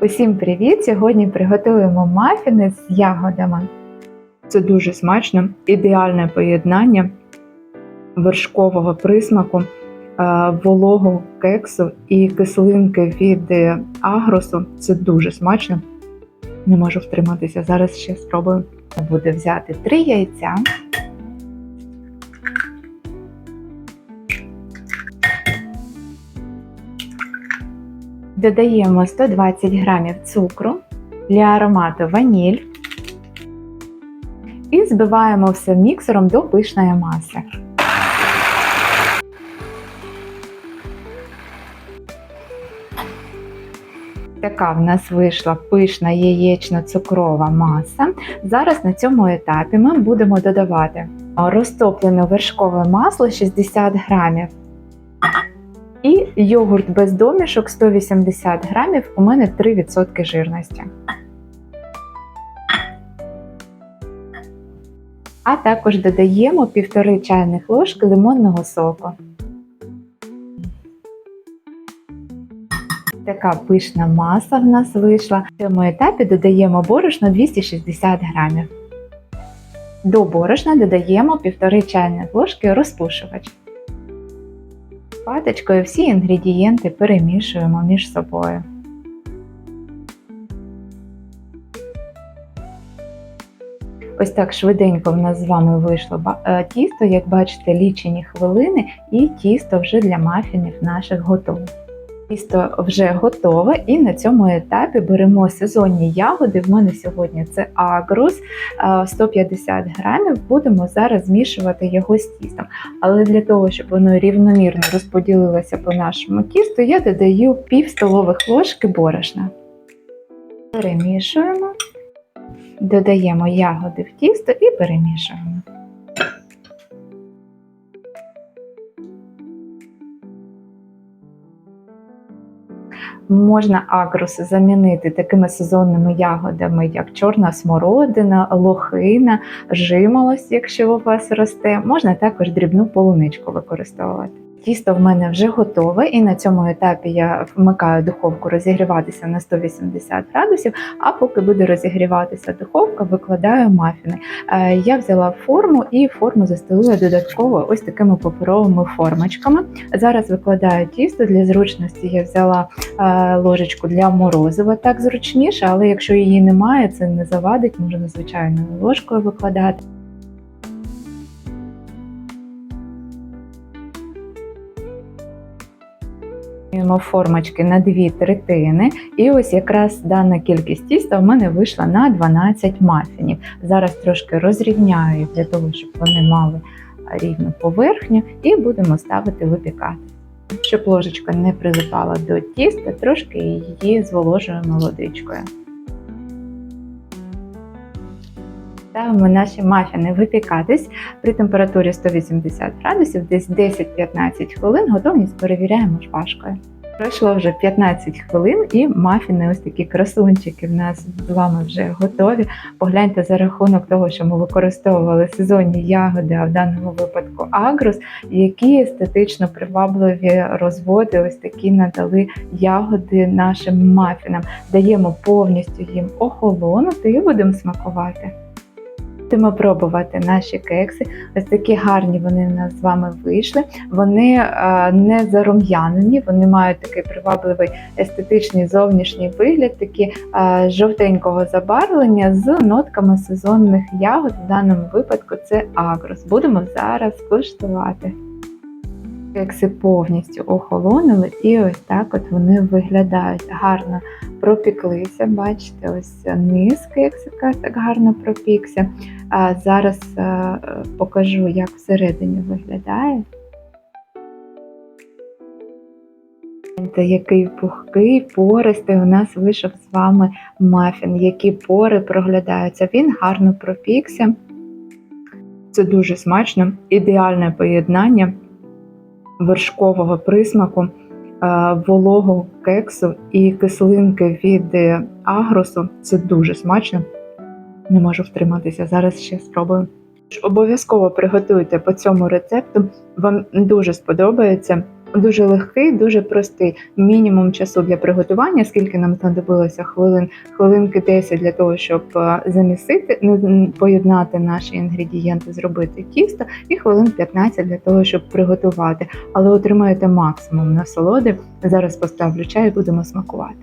Усім привіт! Сьогодні приготуємо мафіни з ягодами. Це дуже смачно, ідеальне поєднання вершкового присмаку, е, вологого кексу і кислинки від е, агросу. Це дуже смачно. Не можу втриматися. Зараз ще спробую. Буде взяти три яйця. Додаємо 120 грамів цукру для аромату ваніль і збиваємо все міксером до пишної маси. Така в нас вийшла пишна яєчно-цукрова маса. Зараз на цьому етапі ми будемо додавати розтоплене вершкове масло 60 грамів. І йогурт без домішок 180 грамів, у мене 3% жирності. А також додаємо 1,5 чайних ложки лимонного соку. Така пишна маса в нас вийшла. В цьому етапі додаємо борошно 260 грамів. До борошна додаємо 1,5 чайних ложки розпушувач. Паточкою всі інгредієнти перемішуємо між собою. Ось так швиденько в нас з вами вийшло е, тісто, як бачите, лічені хвилини, і тісто вже для мафінів наших готове. Тісто вже готове, і на цьому етапі беремо сезонні ягоди. В мене сьогодні це агрус е, 150 грамів. Будемо зараз змішувати його з тістом. Але для того, щоб воно рівномірно розподілилося по нашому тісту, я додаю пів столових ложки борошна. Перемішуємо, додаємо ягоди в тісто і перемішуємо. Можна агрус замінити такими сезонними ягодами, як чорна смородина, лохина, жимолость, якщо у вас росте. Можна також дрібну полуничку використовувати. Тісто в мене вже готове, і на цьому етапі я вмикаю духовку розігріватися на 180 градусів. А поки буде розігріватися духовка, викладаю мафіни. Е, Я взяла форму і форму застелила додатково ось такими паперовими формочками. Зараз викладаю тісто для зручності. Я взяла е, ложечку для морозива, так зручніше, але якщо її немає, це не завадить, можна звичайною ложкою викладати. Формочки на дві третини, і ось якраз дана кількість тіста в мене вийшла на 12 мафінів. Зараз трошки розрівняю їх для того, щоб вони мали рівну поверхню, і будемо ставити випікати. Щоб ложечка не прилипала до тіста, трошки її зволожуємо водичкою. Ставимо наші мафіни випікатись при температурі 180 градусів, десь 10-15 хвилин. Готовність перевіряємо шпажкою. Пройшло вже 15 хвилин, і мафіни, ось такі красунчики, в нас з вами вже готові. Погляньте за рахунок того, що ми використовували сезонні ягоди, а в даному випадку агрус, які естетично привабливі розводи, ось такі надали ягоди нашим мафінам. Даємо повністю їм охолонути і будемо смакувати. Будемо пробувати наші кекси. Ось такі гарні вони в нас з вами вийшли. Вони е, не зарум'янені, вони мають такий привабливий естетичний зовнішній вигляд, такі е, жовтенького забарвлення з нотками сезонних ягод. В даному випадку це агрос. Будемо зараз куштувати. Кекси повністю охолонули, і ось так от вони виглядають гарно пропіклися. Бачите, ось низ кексика так гарно пропікся. А зараз е, покажу, як всередині виглядає. Який пухкий, пористий у нас вийшов з вами мафін, які пори проглядаються. Він гарно пропікся. Це дуже смачно, ідеальне поєднання вершкового присмаку, волого вологого кексу і кислинки від е, агросу. Це дуже смачно. Не можу втриматися. Зараз ще спробую. Обов'язково приготуйте по цьому рецепту. Вам дуже сподобається. Дуже легкий, дуже простий. Мінімум часу для приготування, скільки нам знадобилося хвилин, хвилинки 10 для того, щоб е, замісити, поєднати наші інгредієнти, зробити тісто, і хвилин 15 для того, щоб приготувати. Але отримаєте максимум насолоди. Зараз поставлю чай будемо смакувати.